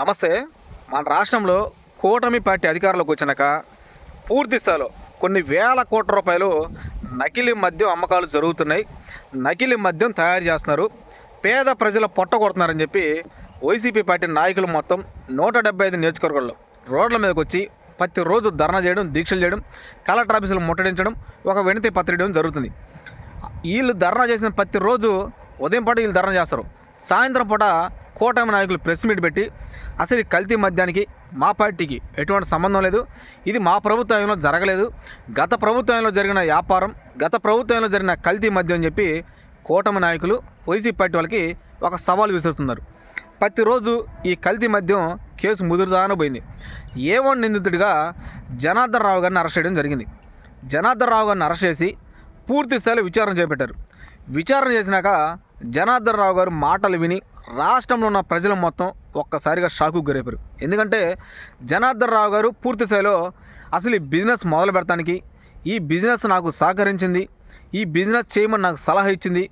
నమస్తే. మన రాష్ట్రంలో కూటమి పార్టీ అధికారంలోకి వచ్చినాక పూర్తి స్థాయిలో కొన్ని వేల కోట్ల రూపాయలు నకిలీ మద్యం అమ్మకాలు జరుగుతున్నాయి. నకిలీ మద్యం తయారు చేస్తున్నారు. పేద ప్రజల పొట్ట కొడుతున్నారని చెప్పి వైసీపీ పార్టీ నాయకులు మొత్తం నూట డెబ్బై ఐదు నియోజకవర్గాల్లో రోడ్ల మీదకి వచ్చి ప్రతిరోజు ధర్నా చేయడం దీక్షలు చేయడం కలెక్టర్ ఆఫీసులు ముట్టడించడం ఒక వినతి పత్రిక జరుగుతుంది. వీళ్ళు ధర్నా చేసిన ప్రతిరోజు ఉదయం పూట వీళ్ళు ధర్నా చేస్తారు. సాయంత్రం పూట కూటమి నాయకులు ప్రెస్ మీట్ పెట్టి అసలు ఈ కల్తీ మద్యానికి మా పార్టీకి ఎటువంటి సంబంధం లేదు. ఇది మా ప్రభుత్వంలో జరగలేదు. గత ప్రభుత్వంలో జరిగిన వ్యాపారం గత ప్రభుత్వంలో జరిగిన కల్తీ మద్యం అని చెప్పి కూటమి నాయకులు వైసీపీ పార్టీ వాళ్ళకి ఒక సవాల్ విసురుతున్నారు. ప్రతిరోజు ఈ కల్తీ మద్యం కేసు ముదురుదాన పోయింది. ఏ నిందితుడిగా జనార్దన్ రావు గారిని అరెస్ట్ చేయడం జరిగింది. జనార్దన్ రావు గారిని అరెస్ట్ చేసి పూర్తి స్థాయిలో విచారణ చేపట్టారు. విచారణ చేసినాక జనార్దన్ రావు గారు మాటలు విని రాష్ట్రంలో ఉన్న ప్రజలు మొత్తం ఒక్కసారిగా షాకు గురైపారు ఎందుకంటే జనార్దన్ రావు గారు పూర్తి స్థాయిలో అసలు ఈ బిజినెస్ మొదలు పెడతానికి ఈ బిజినెస్ నాకు సహకరించింది ఈ బిజినెస్ చేయమని నాకు సలహా ఇచ్చింది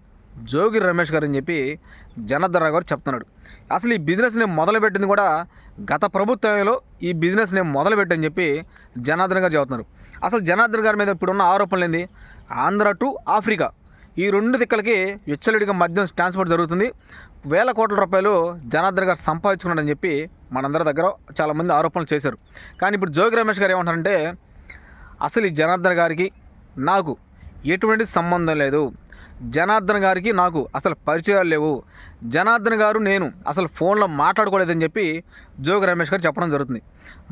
జోగి రమేష్ గారు అని చెప్పి జనార్దన్ రావు గారు చెప్తున్నాడు. అసలు ఈ బిజినెస్ నేను మొదలుపెట్టింది కూడా గత ప్రభుత్వంలో ఈ బిజినెస్ నేను మొదలుపెట్టని చెప్పి జనార్దన్ గారు చెబుతున్నారు. అసలు జనార్దన్ గారి మీద ఇప్పుడున్న ఆరోపణలు ఏంది? Andhra to Africa. ఈ రెండు దిక్కలకి విచ్చలడిగా మద్యం ట్రాన్స్పోర్ట్ జరుగుతుంది. వేల కోట్ల రూపాయలు జనార్దన్ గారు సంపాదించుకున్నాడని చెప్పి మనందరి దగ్గర చాలామంది ఆరోపణలు చేశారు. కానీ ఇప్పుడు జోగి రమేష్ గారు ఏమంటారంటే అసలు ఈ జనార్దన్ గారికి నాకు ఎటువంటి సంబంధం లేదు. జనార్దన్ గారికి నాకు అసలు పరిచయాలు లేవు. జనార్దన్ గారు నేను అసలు ఫోన్లో మాట్లాడుకోలేదని చెప్పి జోగి రమేష్ గారు చెప్పడం జరుగుతుంది.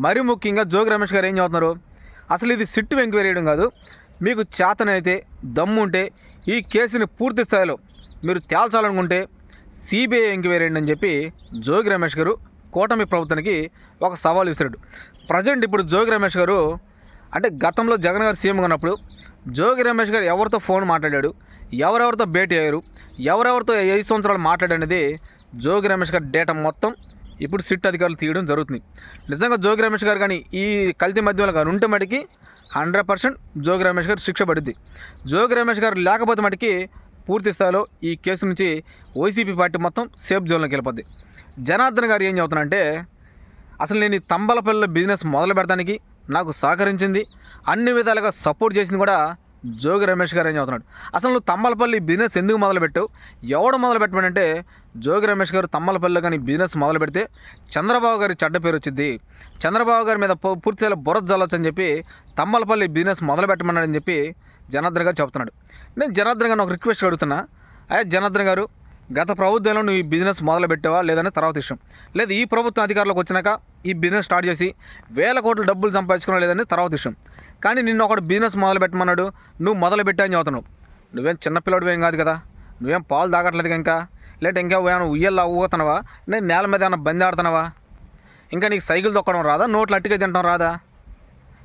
మరి ముఖ్యంగా జోగి రమేష్ గారు ఏం చెబుతున్నారు? అసలు ఇది సిట్టు ఎంక్వైరీ చేయడం కాదు. మీకు చేతనైతే దమ్ముంటే ఈ కేసుని పూర్తి స్థాయిలో మీరు తేల్చాలనుకుంటే సిబిఐ ఎంక్వైరీ అని చెప్పి జోగి రమేష్ గారు కూటమి ప్రభుత్వానికి ఒక సవాల్ విసిరాడు. ప్రజెంట్ ఇప్పుడు జోగి రమేష్ గారు అంటే గతంలో జగన్ గారు సీఎం ఉన్నప్పుడు జోగి రమేష్ గారు ఎవరితో ఫోన్ మాట్లాడాడు ఎవరెవరితో భేటీ అయ్యారు ఎవరెవరితో ఐదు సంవత్సరాలు మాట్లాడనేది జోగి రమేష్ గారి డేటా మొత్తం ఇప్పుడు సిట్ అధికారులు తీయడం జరుగుతుంది. నిజంగా జోగి రమేష్ గారు కానీ ఈ కల్తీ మధ్యలో కానీ ఉంటే మటుకి హండ్రెడ్ పర్సెంట్ జోగి రమేష్ గారు శిక్ష పడుద్ది. జోగి రమేష్ గారు లేకపోతే మటుకి పూర్తి స్థాయిలో ఈ కేసు నుంచి వైసీపీ పార్టీ మొత్తం సేఫ్ జోన్లోకి వెళ్ళిపోద్ది. జనార్దన్ గారు ఏం చెబుతున్నారంటే అసలు నేను తంబలపల్లిలో బిజినెస్ మొదలు పెడతానికి నాకు సహకరించింది అన్ని విధాలుగా సపోర్ట్ చేసింది కూడా జోగి రమేష్ గారు ఏం చదువుతున్నాడు? అసలు నువ్వు తమ్మలపల్లి బిజినెస్ ఎందుకు మొదలుపెట్టు ఎవడు మొదలు పెట్టమంటే జోగి రమేష్ గారు తమ్మలపల్లిలో కానీ బిజినెస్ మొదలు పెడితే చంద్రబాబు గారి చెడ్డ పేరు వచ్చింది చంద్రబాబు గారి మీద పూ- పూర్తిగా బురద జల్లొచ్చు అని చెప్పి తమ్మలపల్లి బిజినెస్ మొదలు పెట్టమన్నాడని చెప్పి జనార్దన్ గారు చెబుతున్నాడు నేను జనార్దన్ గారిని ఒక రిక్వెస్ట్ అడుగుతున్నా. అయ్యా జనార్దన్ గారు గత ప్రభుత్వంలో నువ్వు ఈ బిజినెస్ మొదలు పెట్టావా లేదని తర్వాత విషయం. లేదు ఈ ప్రభుత్వం అధికారంలోకి వచ్చినాక ఈ బిజినెస్ స్టార్ట్ చేసి వేల కోట్ల డబ్బులు సంపాదించుకున్నా లేదని తర్వాత విషయం. కానీ నిన్ను ఒకడు బిజినెస్ మొదలు పెట్టమన్నాడు. నువ్వు మొదలు పెట్టా అని చదువుతున్నావు నువ్వేం చిన్నపిల్లడు ఏం కాదు కదా. నువ్వేం పాలు తాగట్లేదు ఇంకా. లేదంటే ఇంకా ఏమైనా ఉయ్యల్లా ఊగుతున్నావా? నేను నేల మీద ఏమైనా బంది ఆడుతున్నావా ఇంకా నీకు సైకిల్ తొక్కడం రాదా? నోట్లు అట్టిగా తినడం రాదా?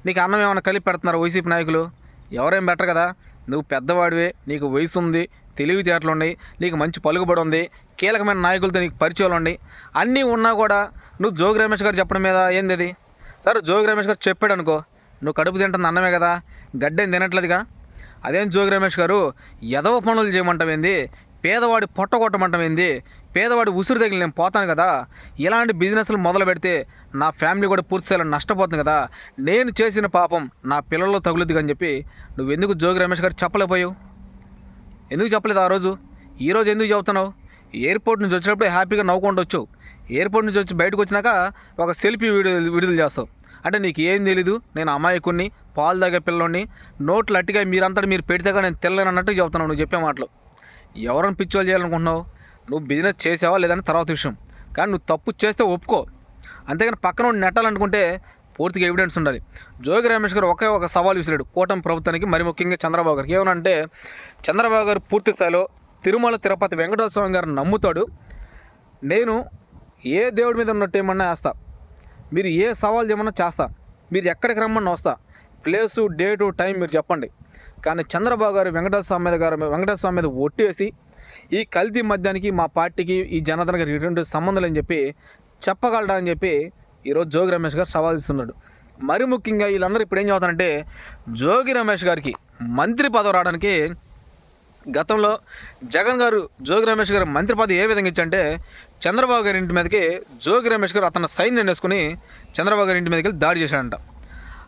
నీకు అన్నం ఏమైనా కలిపి పెడుతున్నారు వైసీపీ నాయకులు? ఎవరేం బెటర్ కదా? నువ్వు పెద్దవాడివే నీకు వయసు ఉంది తెలివితేటలు ఉన్నాయి నీకు మంచి పలుకుబడి ఉంది కీలకమైన నాయకులతో నీకు పరిచయాలు ఉన్నాయి. అన్నీ ఉన్నా కూడా నువ్వు జోగి రమేష్ గారు చెప్పడం మీద ఏంది సరే జోగి రమేష్ గారు చెప్పాడు అనుకో. నువ్వు కడుపు తింటుంది అన్నమే కదా. గడ్డేం తినట్లేదుగా. అదేం జోగి రమేష్ గారు? ఎదవ పనులు చేయమంటమేంది పేదవాడి పొట్ట కొట్టమంటమేంది పేదవాడి ఉసురు తగిలి నేను పోతాను కదా. ఇలాంటి బిజినెస్లు మొదలు పెడితే నా ఫ్యామిలీ కూడా పూర్తి చేయాలని నష్టపోతుంది కదా. నేను చేసిన పాపం నా పిల్లల్లో తగులుద్ది అని చెప్పి నువ్వు ఎందుకు జోగి రమేష్ గారు చెప్పలేకపోయావు? ఎందుకు చెప్పలేదు ఆ రోజు? ఈరోజు ఎందుకు చెబుతున్నావు? ఎయిర్పోర్ట్ నుంచి వచ్చినప్పుడు హ్యాపీగా నవ్వుకుంటూ వచ్చావు. ఎయిర్పోర్ట్ నుంచి వచ్చి బయటకు వచ్చినాక ఒక సెల్ఫీ వీడియో విడుదల చేస్తావు. అంటే నీకు ఏం తెలీదు నేను అమాయకుడిని పాలు తాగే పిల్లోని నోట్లు అట్టిగా మీరంతటా మీరు పెడితేగా నేను తెల్లని అన్నట్టు చెబుతున్నావు నువ్వు చెప్పే మాటలు. ఎవరైనా పిచ్చోలు చేయాలనుకుంటున్నావు? నువ్వు బిజినెస్ చేసావా లేదని తర్వాత విషయం. కానీ నువ్వు తప్పు చేస్తే ఒప్పుకో. అంతేగాని పక్కన ఉండి నెట్టాలనుకుంటే పూర్తిగా ఎవిడెన్స్ ఉండాలి. జోగి రమేష్ గారు ఒకే ఒక సవాల్ విసిరాడు కూటమి ప్రభుత్వానికి మరి ముఖ్యంగా చంద్రబాబు గారికి. ఏమనంటే చంద్రబాబు గారు పూర్తి స్థాయిలో తిరుమల తిరుపతి వెంకటేశ్వర స్వామి గారిని నమ్ముతాడు. నేను ఏ దేవుడి మీద ఉన్నట్టు ఏమన్నా వేస్తా. మీరు ఏ సవాల్ ఏమన్నా చేస్తా మీరు ఎక్కడికి రమ్మన్నా వస్తా. ప్లేసు డేటు టైం మీరు చెప్పండి. కానీ చంద్రబాబు గారు వెంకటేశ్వర స్వామి మీద గారు వెంకటేశ్వర స్వామి మీద ఒట్టేసి ఈ కల్తీ మద్యానికి మా పార్టీకి ఈ జనార్దన్ గారికి ఎటువంటి సంబంధం అని చెప్పి చెప్పగలడా అని చెప్పి ఈరోజు జోగి రమేష్ గారు సవాల్ ఇస్తున్నాడు. మరి ముఖ్యంగా వీళ్ళందరూ ఇప్పుడు ఏం చదువుతారంటే జోగి రమేష్ గారికి మంత్రి పదవి రావడానికి గతంలో జగన్ గారు జోగి రమేష్ గారు మంత్రి పదవి ఏ విధంగా ఇచ్చంటే చంద్రబాబు గారి ఇంటి మీదకి జోగి రమేష్ గారు అతను సైన్ వేసుకుని చంద్రబాబు గారి ఇంటి మీదకి వెళ్ళి దాడి చేశాడంట.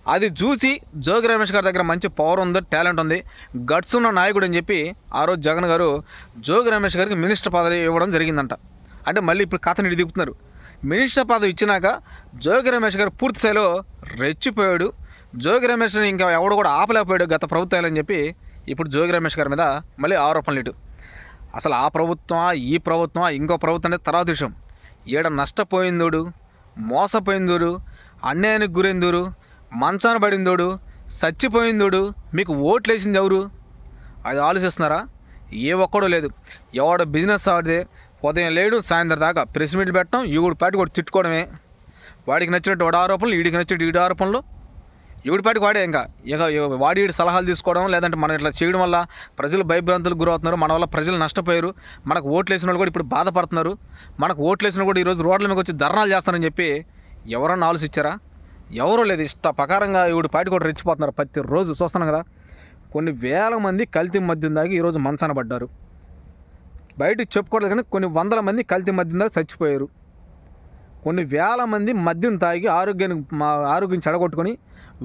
అది చూసి జోగి రమేష్ గారి దగ్గర మంచి పవర్ ఉంది టాలెంట్ ఉంది గట్స్ ఉన్న నాయకుడు అని చెప్పి ఆ రోజు జగన్ గారు జోగి రమేష్ గారికి మినిస్టర్ పదవి ఇవ్వడం జరిగిందంట. అంటే మళ్ళీ ఇప్పుడు కథని ఇటు దిగుతున్నారు. మినిస్టర్ పదవి ఇచ్చినాక జోగి రమేష్ గారు పూర్తి స్థాయిలో రెచ్చిపోయాడు. జోగి రమేష్ని ఇంకా ఎవడు కూడా ఆపలేకపోయాడు గత ప్రభుత్వాలని చెప్పి ఇప్పుడు జోగి రమేష్ గారి మీద మళ్ళీ ఆరోపణలు ఇటు. అసలు ఆ ప్రభుత్వమా ఈ ప్రభుత్వమా ఇంకో ప్రభుత్వం అనేది తర్వాత విషయం. ఈడ నష్టపోయిందోడు మోసపోయిందోడు అన్యాయానికి గురైందోడు మంచాన పడిందోడు చచ్చిపోయిందోడు మీకు ఓట్లు వేసింది ఎవరు? అది ఆలోచిస్తున్నారా? ఏ ఒక్కడో లేదు. ఎవడ బిజినెస్ ఆడితే ఉదయం లేడు సాయంత్రం దాకా ప్రెస్ మీట్లు పెట్టడం ఈగుడు పాటి కూడా తిట్టుకోవడమే. వాడికి నచ్చినట్టు వాడు ఆరోపణలు వీడికి నచ్చినట్టు వీడి ఆరోపణలు ఎవడిపాటికి వాడే ఇంకా? ఇక వాడి సలహాలు తీసుకోవడం లేదంటే మనం ఇట్లా చేయడం వల్ల ప్రజలు భయభ్రాంతులకు గురవుతున్నారు. మన వల్ల ప్రజలు నష్టపోయారు. మనకు ఓట్లు వేసిన వాళ్ళు కూడా ఇప్పుడు బాధపడుతున్నారు. మనకు ఓట్లు వేసిన కూడా ఈరోజు రోడ్ల మీద వచ్చి ధర్నాలు చేస్తారని చెప్పి ఎవరన్నా ఆలోచించారా? ఎవరూ లేదు. ఇష్ట ప్రకారంగా ఈవిడ పాటి కూడా రెచ్చిపోతున్నారు ప్రతిరోజు. చూస్తున్నాం కదా కొన్ని వేల మంది కల్తీ మద్యం దాగి ఈరోజు మంచాన పడ్డారు. బయటకు చెప్పుకోవడం కానీ కొన్ని వందల మంది కల్తీ మద్యం దాకా చచ్చిపోయారు. కొన్ని వేల మంది మద్యం తాగి ఆరోగ్యానికి మా ఆరోగ్యం చెడగొట్టుకొని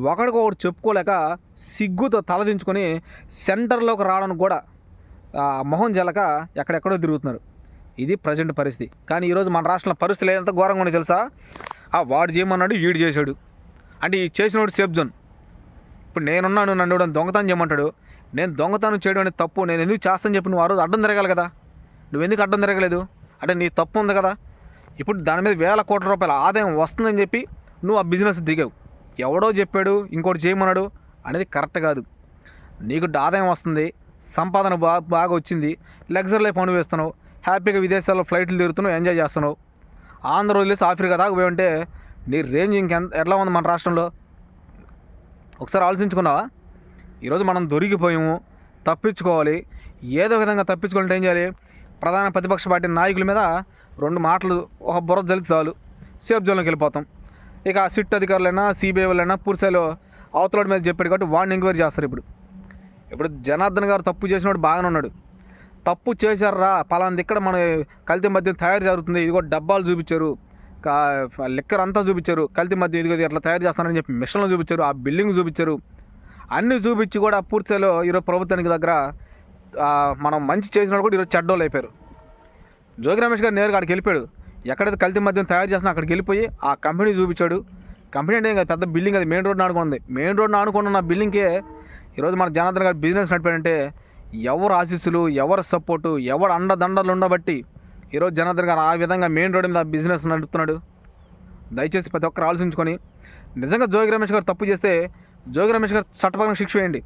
ఒకడికొకటి చెప్పుకోలేక సిగ్గుతో తలదించుకొని సెంటర్లోకి రావడానికి కూడా ఆ, మొహం జలక ఎక్కడెక్కడో తిరుగుతున్నారు. ఇది ప్రజెంట్ పరిస్థితి. కానీ ఈరోజు మన రాష్ట్రంలో పరిస్థితులు ఎంత ఘోరంగా ఉన్నాయి తెలుసా? ఆ వాడు చేయమన్నాడు వీడు చేశాడు. అంటే ఈ చేసినోడు సేఫ్ జోన్. ఇప్పుడు నేనున్నాను నన్ను దొంగతనం చేయమంటాడు. నేను దొంగతనం చేయడం అనేది తప్పు. నేను ఎందుకు చేస్తాను చెప్పి నువ్వు ఆ రోజు అడ్డం తిరగాలి కదా. నువ్వు ఎందుకు అడ్డం తిరగలేదు? అంటే నీ తప్పు ఉంది కదా. ఇప్పుడు దాని మీద వేల కోట్ల రూపాయల ఆదాయం వస్తుందని చెప్పి నువ్వు ఆ బిజినెస్ దిగావు. ఎవడో చెప్పాడు ఇంకోటి చేయమన్నాడు అనేది కరెక్ట్ కాదు. నీకు ఆదాయం వస్తుంది సంపాదన బాగా బాగా వచ్చింది లగ్జరీ లైఫ్ అనుభవిస్తున్నావు హ్యాపీగా విదేశాల్లో ఫ్లైట్లు తిరుగుతున్నావు ఎంజాయ్ చేస్తున్నావు. ఆంధ్ర వదిలేసి ఆఫ్రికా దాకా పోయంటే నీ రేంజ్ ఇంకెంత ఎట్లా ఉంది మన రాష్ట్రంలో? ఒకసారి ఆలోచించుకున్నావా? ఈరోజు మనం దొరికిపోయాము తప్పించుకోవాలి ఏదో విధంగా తప్పించుకోవాలంటే ఏం చేయాలి? ప్రధాన ప్రతిపక్ష పార్టీ నాయకుల మీద రెండు మాటలు ఒక బుర్ర జలికి చాలు. సేఫ్ జోన్లోకి వెళ్ళిపోతాం. ఇక ఆ సిట్ అధికారులైనా సిబిఐ వాళ్ళైనా పూర్తిస్థాయిలో అవతల మీద చెప్పాడు కాబట్టి వాడిని ఎంక్వైరీ చేస్తారు ఇప్పుడు. ఇప్పుడు జనార్దన్ గారు తప్పు చేసినోడు బాగానే ఉన్నాడు. తప్పు చేశారా? పలాంది ఇక్కడ మన కల్తీ మద్యం తయారు జరుగుతుంది ఇదిగో డబ్బాలు చూపించారు. కా- లిక్కర్ అంతా చూపించారు. కల్తీ మద్యం ఇదిగో ఇది ఎట్లా తయారు చేస్తారని చెప్పి మిషన్లు చూపించారు ఆ బిల్డింగ్ చూపించారు. అన్నీ చూపించి కూడా పూర్తిలో ఈరోజు ప్రభుత్వానికి దగ్గర మనం మంచి చేసిన వాళ్ళు కూడా ఈరోజు చెడ్డోళ్ళు అయిపోయారు. జోగి రమేష్ గారు నేరుగా అక్కడికి వెళ్ళిపోయాడు. ఎక్కడైతే కల్తీ మద్యం తయారు చేస్తున్నా అక్కడికి వెళ్ళిపోయి ఆ కంపెనీ చూపించాడు. కంపెనీ అంటే ఇంకా పెద్ద బిల్డింగ్ అది మెయిన్ రోడ్ ఆడుకుంది మెయిన్ రోడ్ ఆడుకున్న బిల్డింగ్కే ఈరోజు మన జనార్దన్ గారు బిజినెస్ నడిపాడంటే ఎవరు ఆశీస్సులు ఎవరు సపోర్టు ఎవరు అండదండలు ఉండబట్టి ఈరోజు జనార్దన్ గారు ఆ విధంగా మెయిన్ రోడ్ మీద బిజినెస్ నడుపుతున్నాడు. దయచేసి ప్రతి ఒక్కరు ఆలోచించుకొని నిజంగా జోగి రమేష్ గారు తప్పు చేస్తే జోగి రమేష్ గారు చట్టపరంగా శిక్ష వేయండి.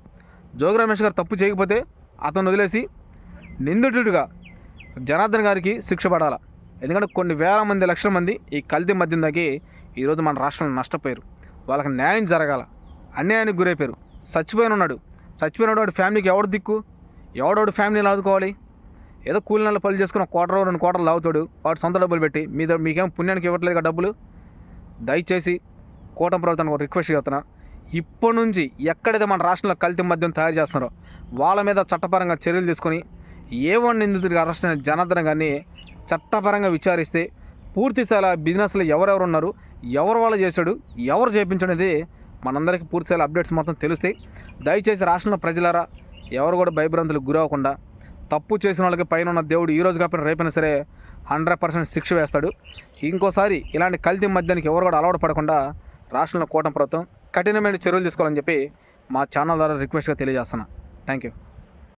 జోగి రమేష్ గారు తప్పు చేయకపోతే అతను వదిలేసి నిందితుడిగా జనార్దన్ గారికి శిక్ష పడాలి. ఎందుకంటే కొన్ని వేల మంది లక్షల మంది ఈ కల్తీ మద్యం దాకి ఈరోజు మన రాష్ట్రంలో నష్టపోయారు. వాళ్ళకి న్యాయం జరగాల. అన్యాయానికి గురైపోయారు. చచ్చిపోయిన ఉన్నాడు. చచ్చిపోయిన వాడి ఫ్యామిలీకి ఎవడు దిక్కు? ఎవడోడు ఫ్యామిలీని ఆదుకోవాలి ఏదో కూలి నెల పనులు చేసుకుని కోటలో రెండు కోటలు లాగుతాడు. వాడు సొంత డబ్బులు పెట్టి మీ మీకేం పుణ్యానికి ఇవ్వట్లేదు కదా డబ్బులు? దయచేసి కూటమి ప్రభుత్వానికి ఒక రిక్వెస్ట్ చేస్తున్నా. ఇప్పటి నుంచి ఎక్కడైతే మన రాష్ట్రంలో కల్తీ మద్యం తయారు చేస్తున్నారో వాళ్ళ మీద చట్టపరంగా చర్యలు తీసుకొని ఏ వన్ నిందితుడికి అరెస్ట్ అయిన జనార్దన్ గారిని చట్టపరంగా విచారిస్తే పూర్తి స్థాయిలో బిజినెస్లో ఎవరెవరు ఉన్నారు ఎవరు వాళ్ళు చేశాడు ఎవరు చేయించడనేది మనందరికీ పూర్తి స్థాయిలో అప్డేట్స్ మొత్తం తెలుస్తాయి. దయచేసి రాష్ట్రంలో ప్రజలారా ఎవరు కూడా భయభ్రాంతులకు గురవ్వకుండా తప్పు చేసిన వాళ్ళకి పైన ఉన్న దేవుడు ఈ రోజు కాకపోయినా రేపైనా సరే హండ్రెడ్ పర్సెంట్ శిక్ష వేస్తాడు. ఇంకోసారి ఇలాంటి కల్తీ మద్యానికి ఎవరు కూడా అలవాటు పడకుండా రాష్ట్రంలో కూటమి ప్రభుత్వం కఠినమైన చర్యలు తీసుకోవాలని చెప్పి మా ఛానల్ ద్వారా రిక్వెస్ట్గా తెలియజేస్తున్నా. thank you.